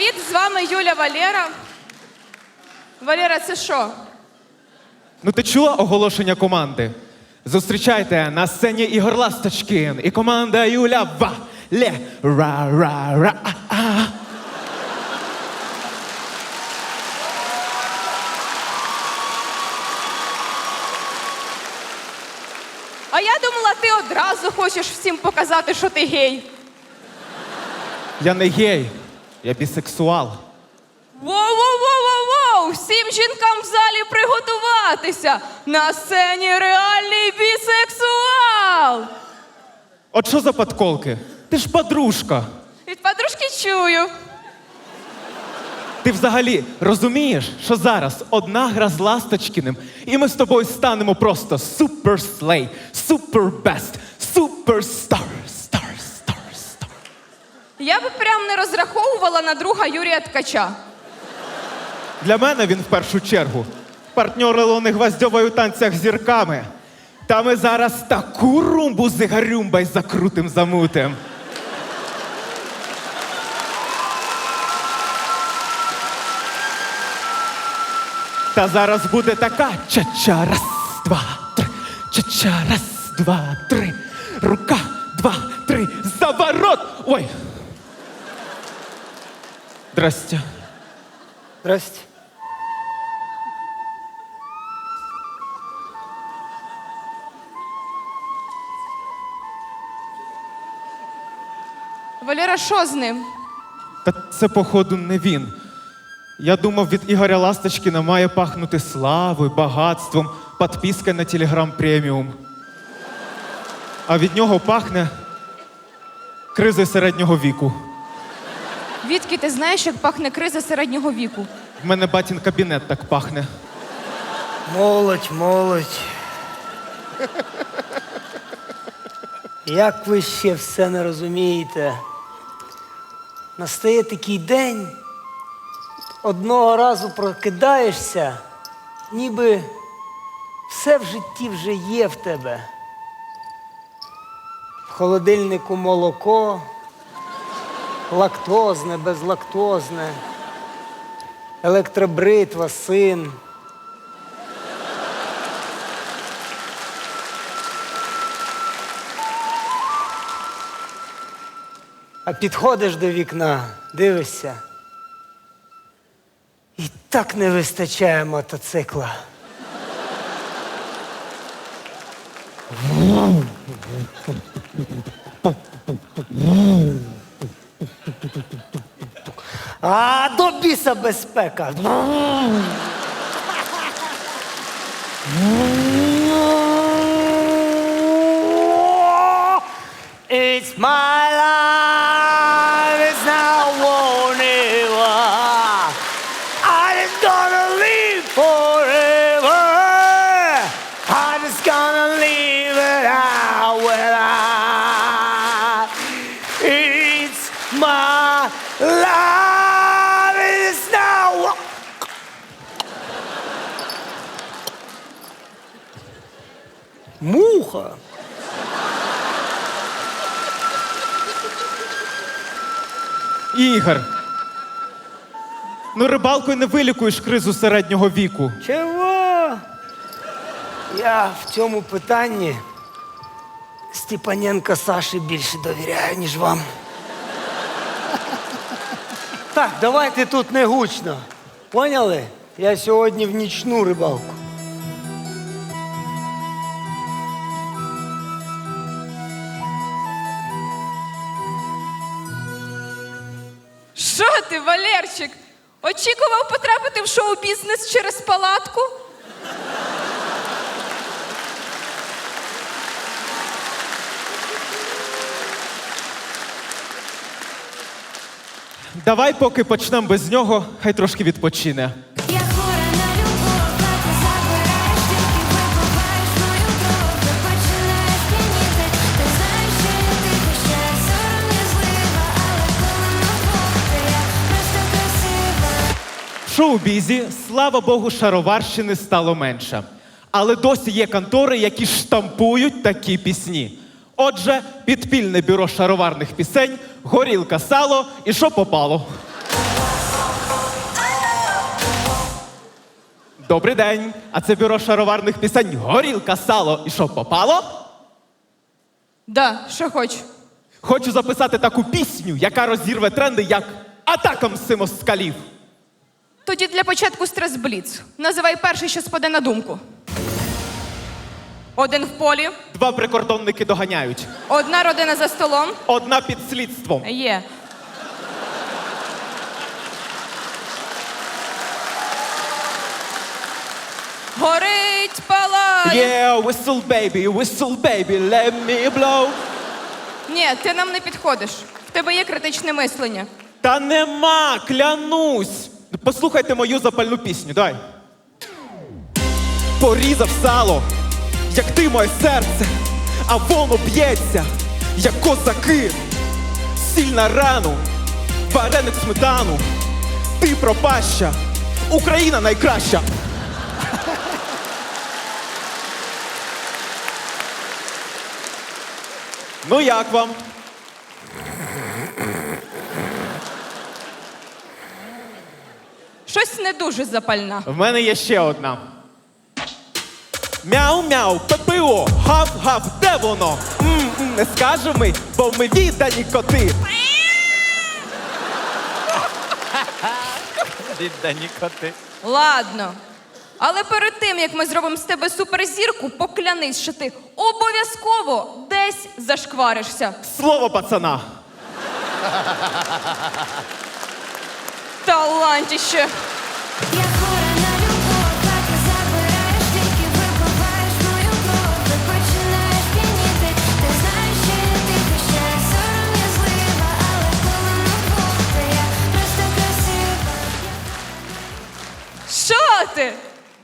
з вами Юля Валера. Валера, це що? Ну ти чула оголошення команди? Зустрічайте на сцені Ігор Ласточкін і команда Юля Вале. Ра ра ра а, а. А я думала, ти одразу хочеш всім показати, що ти гей. Я не гей, я бісексуал. Воу-воу-воу-воу-воу! Всім жінкам в залі приготуватися! На сцені реальний бісексуал! От що за подколки? Ти ж подружка. Від подружки чую. Ти взагалі розумієш, що зараз одна гра з Ласточкіним, і ми з тобою станемо просто супер слей, супер бест, суперстар, стар, стар, стар. Я би прям не розраховувала на друга Юрія Ткача. Для мене він в першу чергу партньор Ілони Гвоздьової у танцях зірками. Та ми зараз таку румбу з Ігарюмбай закрутим замутим. Та зараз буде така ча-ча, раз, два, три, ча-ча, раз, два, три, рука, два, три, заворот! Ой! Здрасте. Здрасте. Валера, що з ним? Та це, походу, не він. Я думав, від Ігоря Ласточкіна має пахнути славою, багатством, підписка на Телеграм преміум. А від нього пахне кризою середнього віку. Відки ти знаєш, як пахне криза середнього віку? В мене батін кабінет так пахне. Молодь, молодь. Як ви ще все не розумієте? Настає такий день, одного разу прокидаєшся, ніби все в житті вже є в тебе. В холодильнику молоко, лактозне, безлактозне, електробритва, син. А підходиш до вікна, дивишся. І так не вистачає мотоцикла. А до біса безпека. It's my Муха. Ігор. Ну, рибалкою не вилікуєш кризу середнього віку. Чого? Я в цьому питанні Степаненка Саші більше довіряю, ніж вам. Так, давайте тут не гучно. Поняли? Я сьогодні в нічну рибалку. Валерчик? Очікував потрапити в шоу-бізнес через палатку? Давай, поки почнемо без нього, хай трошки відпочине. шоу-бізі, слава Богу, шароварщини стало менше. Але досі є контори, які штампують такі пісні. Отже, підпільне бюро шароварних пісень, горілка сало і що попало. Добрий день! А це бюро шароварних пісень, горілка сало і що попало? Да, що хочу. Хочу записати таку пісню, яка розірве тренди як атакам симоскалів. Тоді для початку стрес-бліц. Називай перший, що спаде на думку. Один в полі, Два прикордонники доганяють. одна родина за столом. Одна під слідством. Є. Горить палає. Yeah, whistle baby, whistle baby, let me blow. Ні, ти нам не підходиш. В тебе є критичне мислення. Та нема, клянусь. Послухайте мою запальну пісню, дай. Порізав сало, як ти моє серце, а воно б'ється, як козаки. Сіль на рану, вареник сметану. Ти пропаща, Україна найкраща. Ну як вам? Щось не дуже запальна. В мене є ще одна. Мяу-мяу, ППО, гав-гав, де воно? М-м, не скажемо ми, бо ми віддані коти. Віддані коти. Ладно. Але перед тим, як ми зробимо з тебе суперзірку, поклянись, що ти обов'язково десь зашкваришся. Слово пацана. Талантіще. Я хора на любов, так і забираєш, тільки випиваєш мою кров, починаєш п'яніти, ти знаєш, що я тихо ще але коли вдвох, то я. Що ти?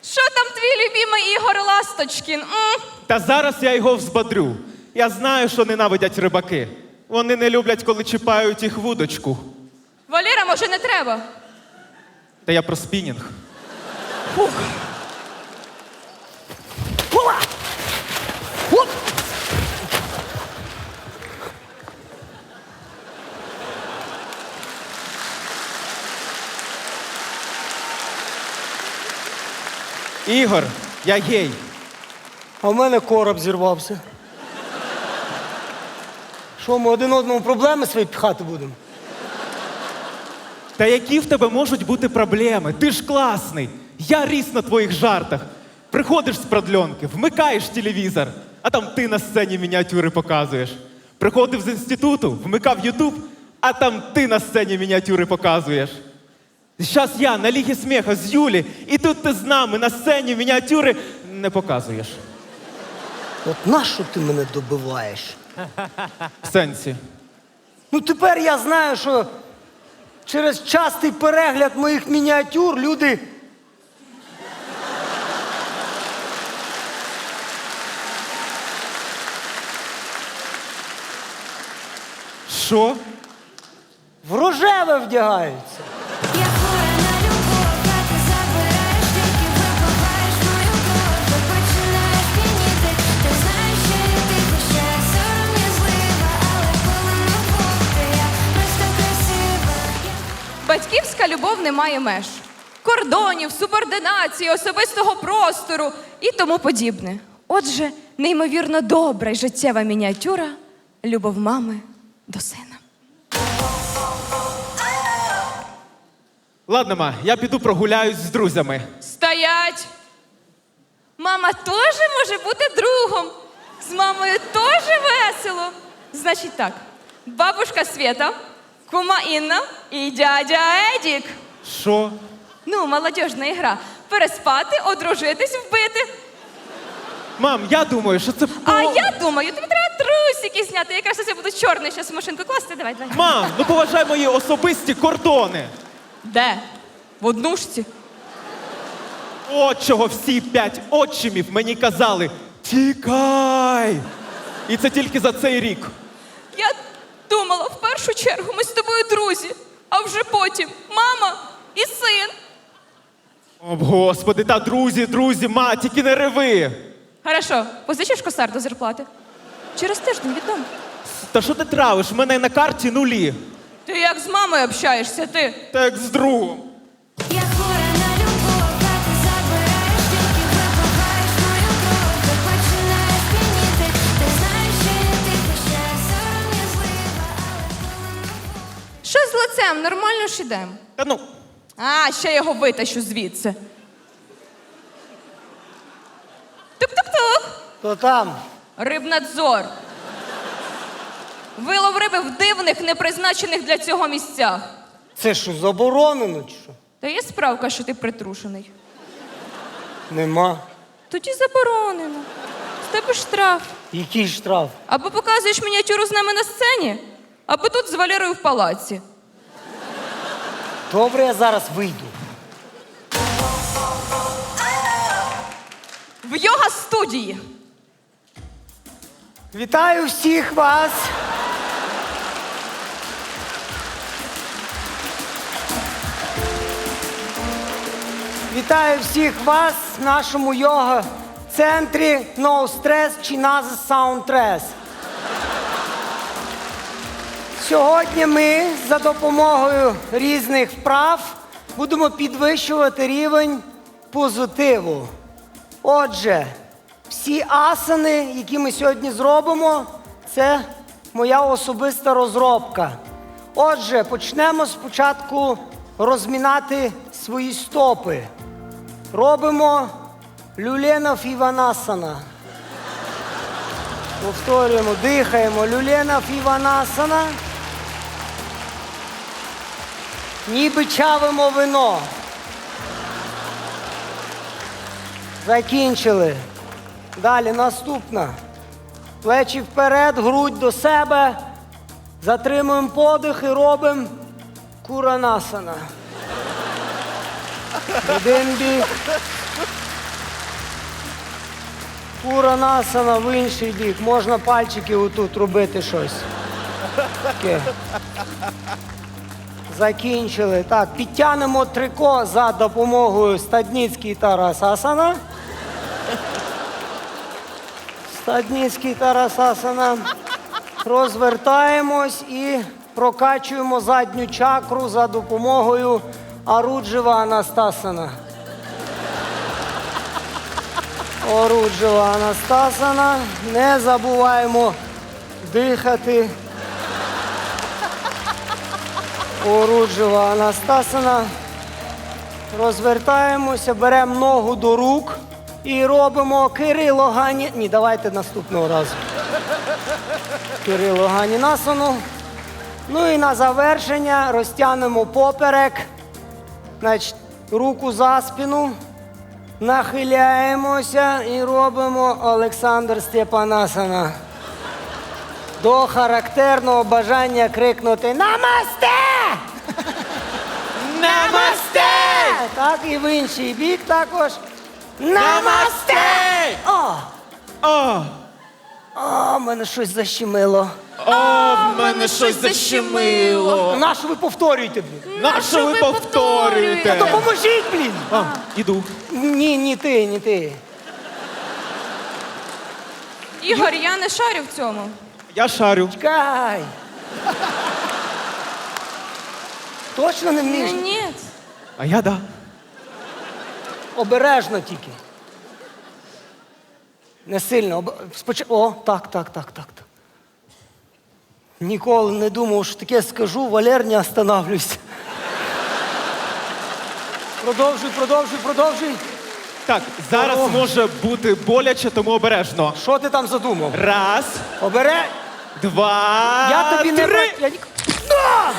Що там твій любимий Ігор Ласточкін? М? Та зараз я його взбодрю. Я знаю, що ненавидять рибаки. Вони не люблять, коли чіпають їх вудочку. Валера, може, не треба? Та я про спінінг. Ігор, я гей. А в мене короб зірвався. Що, ми один одному проблеми свої пхати будемо? Та які в тебе можуть бути проблеми? Ти ж класний. Я ріс на твоїх жартах. Приходиш з продльонки, вмикаєш телевізор, а там ти на сцені мініатюри показуєш. Приходив з інституту, вмикав Ютуб, а там ти на сцені мініатюри показуєш. Зараз я на лігі сміха з Юлі, і тут ти з нами на сцені мініатюри не показуєш. От нащо ти мене добиваєш? В сенсі. Ну тепер я знаю, що через частий перегляд моїх мініатюр люди. Що? В рожеве вдягаються. Батьківська любов не має меж. Кордонів, субординації, особистого простору і тому подібне. Отже, неймовірно добра й життєва мініатюра любов мами до сина. Ладно, ма, я піду прогуляюсь з друзями. Стоять! Мама теж може бути другом. З мамою теж весело. Значить так: бабушка Света, кума Інна і дядя Едік. Що? Ну, молодіжна ігра. Переспати, одружитись, вбити. Мам, я думаю, що це. А я думаю, тобі треба трусики зняти. Якраз я буду чорний зараз в машинку класти. Давай, давай. Мам, ну поважай мої особисті кордони. Де? В однушці. От чого всі п'ять отчимів мені казали: тікай! І це тільки за цей рік. Я думала, в першу чергу ми з тобою друзі, а вже потім мама і син. О, господи, та друзі, друзі, ма, тільки не реви. Хорошо, позичиш косар до зарплати? Через тиждень відомо. Та що ти травиш? В мене на карті нулі. Ти як з мамою общаєшся, ти? Так з другом. Ідем, нормально ж ідем. Та ну, А, ще його витащу звідси. Тук-тук-тук. То там. Рибнадзор. Вилов риби в дивних, непризначених для цього місцях. Це що, заборонено чи що? Та є справка, що ти притрушений. Нема. Тоді заборонено. З тебе штраф. Який штраф? Або показуєш мініатюру з нами на сцені, або тут з Валерою в палаці. Добре, я зараз вийду. В йога студії. Вітаю всіх вас. Вітаю всіх вас в нашому йога-центрі No Stress чи Sound Сьогодні ми за допомогою різних вправ будемо підвищувати рівень позитиву. Отже, всі асани, які ми сьогодні зробимо, це моя особиста розробка. Отже, почнемо спочатку розмінати свої стопи. Робимо люленов Іванасана. Повторюємо, дихаємо. Люленов Іванасана. Ніби чавимо вино. Закінчили. Далі наступна. Плечі вперед, грудь до себе. Затримуємо подих і робимо куранасана. Один бік. Куранасана в інший бік. Можна пальчики отут робити щось. Таке. Закінчили. Так, підтягнемо трико за допомогою Стадніцький Тарасасана. Стадніцький Тарасасана. Розвертаємось і прокачуємо задню чакру за допомогою Аруджева Анастасана. Оруджева Анастасана. Не забуваємо дихати. Оруджева Анастасана. Розвертаємося, беремо ногу до рук і робимо Кирило Гані. Ні, давайте наступного разу. Кирило Ганінасану. Ну і на завершення розтягнемо поперек. Значить, руку за спину. Нахиляємося і робимо Олександр Степанасана. До характерного бажання крикнути Намасте! Намасте! Так, і в інший бік також. Намасте! О! а, О, мене щось защемило. о, в мене щось защемило. Нащо ви повторюєте, блін? На що ви повторюєте? Допоможіть, блін! А, іду. Ні, ні ти, ні ти. Ігор, я не шарю в цьому. Я шарю. Чекай. Точно не Ну, вмієш? ні. А я да. Обережно тільки. Не сильно. Об... Споч... О, так, так, так, так, так. Ніколи не думав, що таке скажу, Валер, не останавливайся. Продовжуй, продовжуй, продовжуй. Так, зараз О. може бути боляче, тому обережно. Що ти там задумав? Раз, Обере. два, Я тобі не три. бра- Я... ні- А!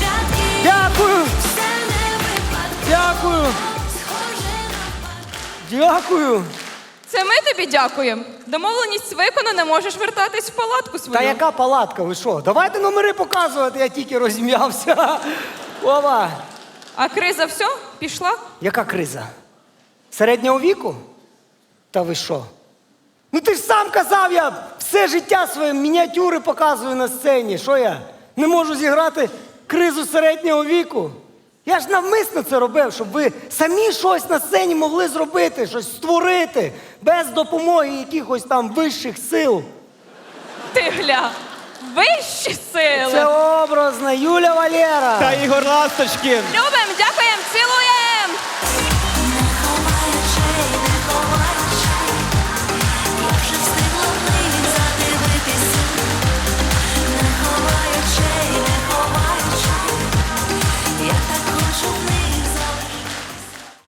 Жадкі, Дякую, дякую, дякую. Це ми тобі дякуємо. Домовленість виконана, можеш вертатись в палатку свою. Та яка палатка, ви що? Давайте номери показувати, я тільки розім'явся. Ова. А криза все? Пішла? Яка криза? Середнього віку? Та ви що? Ну ти ж сам казав, я все життя своє мініатюри показую на сцені. Що я? Не можу зіграти кризу середнього віку? Я ж навмисно це робив, щоб ви самі щось на сцені могли зробити, щось створити, без допомоги якихось там вищих сил. Ти гля. Вищі сили. Це образна Юля Валєра. Та Ігор Ласточкін. Любе